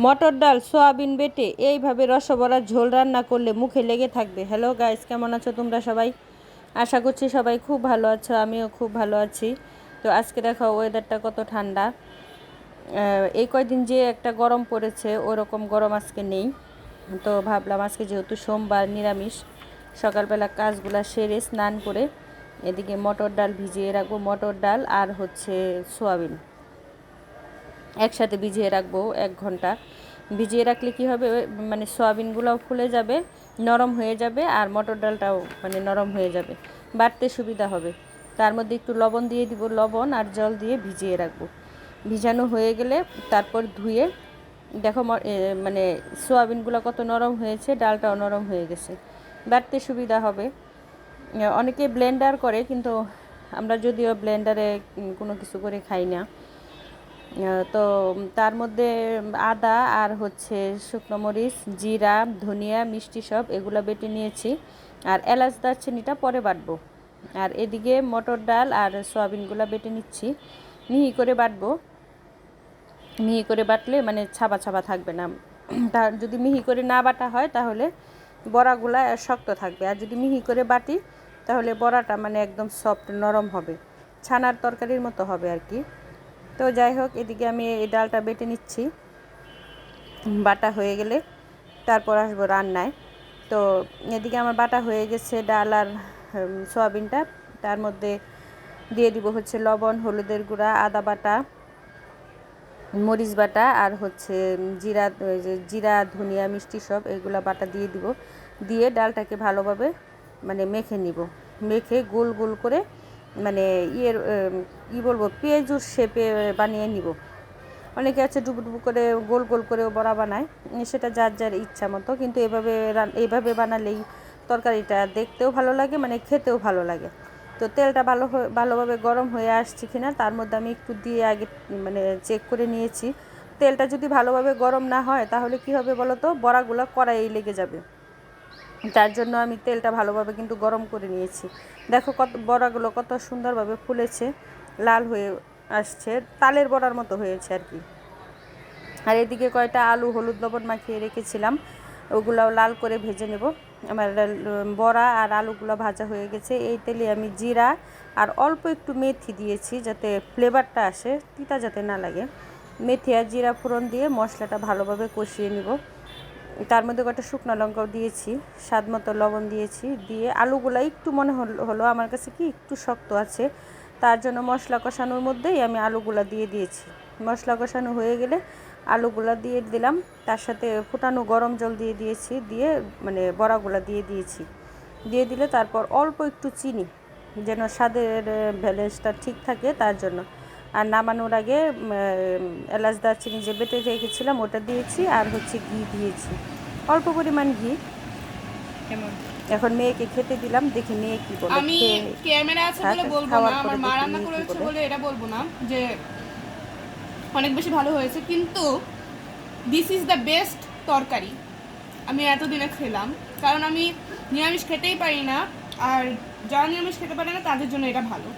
মটর ডাল, সোয়াবিন বেটে এইভাবে রসবরার ঝোল রান্না করলে মুখে লেগে থাকবে। হ্যালো গাইস কেমন আছো তোমরা সবাই? আশা করছি সবাই খুব ভালো আছো, আমিও খুব ভালো আছি। তো আজকে দেখো ওয়েদারটা কত ঠান্ডা। এই কয়দিন যে একটা গরম পড়েছে, ওরকম গরম আজকে নেই। তো ভাবলাম আজকে যেহেতু সোমবার নিরামিষ, সকালবেলা কাজগুলা সেরে স্নান করে এদিকে মটর ডাল ভিজিয়ে রাখব, মটর ডাল আর হচ্ছে সোয়াবিন। একসাথে ভিজিয়ে রাখব এক ঘণ্টা। ভিজিয়ে রাখলে কি হবে? মানে সয়াবিনগুলোও ফুলে যাবে, নরম হয়ে যাবে আর মটর ডালটাও মানে নরম হয়ে যাবে বাটতে সুবিধা হবে। তার মধ্যে একটু লবণ দিয়ে দিব, লবণ আর জল দিয়ে ভিজিয়ে রাখব। ভিজানো হয়ে গেলে তারপর ধুয়ে, দেখো মানে সোয়াবিনগুলো কত নরম হয়েছে, ডালটাও নরম হয়ে গেছে। বাটতে সুবিধা হবে। অনেকে ব্লেন্ডার করে, কিন্তু আমরা যদিও ব্লেন্ডারে কোনো কিছু করে খাই না। তো তার মধ্যে আদা আর হচ্ছে শুকনো মরিচ, জিরা, ধনিয়া, মিষ্টি সব এগুলো বেটে নিয়েছি। আর এলাচ দারচিনিটা পরে বাটবো। আর এদিকে মটর ডাল আর সয়াবিনগুলো বেটে নিচ্ছি। মিহি করে বাটবো। মিহি করে বাটলে মানে ছাবা ছাবা থাকবে না। তা যদি মিহি করে না বাটা হয় তাহলে বড়াগুলা শক্ত থাকবে। আর যদি মিহি করে বাটি তাহলে বড়াটা মানে একদম সফট নরম হবে। ছানার তরকারির মতো হবে আর কি। তো যাই হোক, এদিকে আমি এই ডালটা বেটে নিচ্ছি। বাটা হয়ে গেলে তারপর আসব রান্নায়। তো এদিকে আমার বাটা হয়ে গেছে ডাল আর সয়াবিনটা। তার মধ্যে দিয়ে দিব হচ্ছে লবণ, হলুদের গুঁড়া, আদা বাটা, মরিচ বাটা আর হচ্ছে জিরা জিরা, ধনিয়া, মিষ্টি সব এগুলা বাটা দিয়ে দিব। দিয়ে ডালটাকে ভালোভাবে মানে মেখে নিব। মেখে গোল গোল করে মানে ইয়ের কি বলব, পেঁয়াজুর শেপে বানিয়ে নিব। অনেকে আছে ডুবু ডুবু করে, গোল গোল করেও বড়া বানায়। সেটা যার যার ইচ্ছা মতো, কিন্তু এভাবে এইভাবে বানালেই তরকারিটা দেখতেও ভালো লাগে মানে খেতেও ভালো লাগে। তো তেলটা ভালো ভালোভাবে গরম হয়ে আসছে কি না তার মধ্যে আমি একটু দিয়ে আগে মানে চেক করে নিয়েছি। তেলটা যদি ভালোভাবে গরম না হয়, তাহলে কি হবে বলো তো বড়াগুলো কড়াইয়ে লেগে যাবে। তার জন্য আমি তেলটা ভালোভাবে কিন্তু গরম করে নিয়েছি। দেখো কত বড়াগুলো কত সুন্দরভাবে ফুলেছে, লাল হয়ে আসছে, তালের বড়ার মতো হয়েছে আর কি। আর এদিকে কয়টা আলু, হলুদ, লবণ মাখিয়ে রেখেছিলাম, ওগুলাও লাল করে ভেজে নেব। আমার বড়া আর আলুগুলো ভাজা হয়ে গেছে। এই তেলে আমি জিরা আর অল্প একটু মেথি দিয়েছি যাতে ফ্লেভারটা আসে, তিতা যাতে না লাগে। মেথি আর জিরা ফোড়ন দিয়ে মশলাটা ভালোভাবে কষিয়ে নিব। তার মধ্যে কটা শুকনো লঙ্কাও দিয়েছি, স্বাদ মতো লবণ দিয়েছি, দিয়ে আলুগুলো একটু মনে হল- হলো, আমার কাছে কি একটু শক্ত আছে, তার জন্য মশলা কষানোর মধ্যেই আমি আলুগুলা দিয়ে দিয়েছি। মশলা কষানো হয়ে গেলে আলুগুলা দিয়ে দিলাম, তার সাথে ফুটানো গরম জল দিয়ে দিয়েছি, দিয়ে মানে বড়াগুলা দিয়ে দিয়েছি। দিয়ে দিলে তারপর অল্প একটু চিনি, যেন স্বাদের ব্যালেন্সটা ঠিক থাকে তার জন্য। আর নামানোর আগে এলাচ দারচিনি যে বেটে রেখেছিলাম ওটা দিয়েছি আর হচ্ছে ঘি দিয়েছি। অল্প পরিমাণ ঘি। এখন মেয়েকে খেতে দিলাম দেখি মেয়ে কি বলে। আমি ক্যামেরা আছে বলে বলব না আমার মা রান্না করেছে বলে। এটা বলব না যে অনেক বেশি ভালো হয়েছে কিন্তু দিস ইজ দ্য বেস্ট তরকারি। আমি এতদিনে খেলাম কারণ আমি নিরামিষ খেতেই পারি না আর যারা নিরামিষ খেতে পারে না তাদের জন্য এটা ভালো।